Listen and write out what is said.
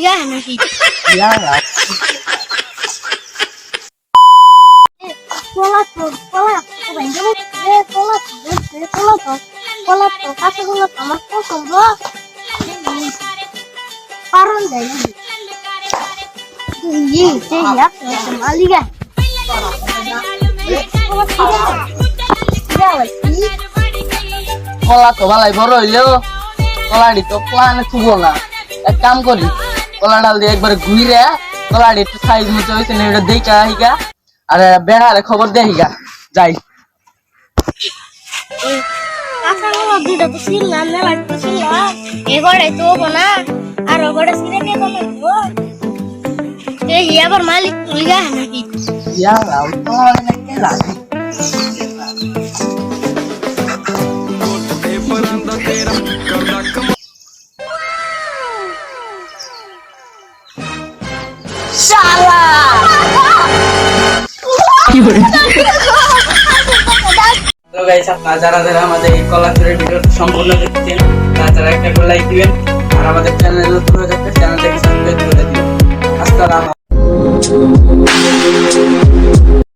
লিগা নাকি ইয়ারা কলা তো কলা তো ভেঙে এ কলা তো এ কলা তো কলা তো কাছে কলা তো আমার পছন্দ পারন যাই জি যে ইয়া তো মালিগা কলা তো ভালাই বড় হইলেও কলাড়ি তো প্লানে থুব না এক কাম করি কলা ডাল দিয়ে একবার ঘুরে কলাড়ি একটু সাইজ মতো হয়েছে না এটা দেখা হিগা আর বেড়ারে খবর দিয়ে হিগা যাই। দুইটা তো ছিলাম মেলা তো ছিলাম এগড়ে তো না আর ওগড়ে ছিঁড়ে নিয়ে তো? এই আবার মালিক তুলিগা নাকি? ইয়ারা তোমার নাকি লাগে শালা! গাইস আপনারা যারা যারা আমাদের এই কলা চুরের সম্পূর্ণ দেখছেন তারা একটা করে লাইক দিবেন। আর আমাদের চ্যানেল নতুন হয়ে চ্যানেলটাকে সাবস্ক্রাইব করে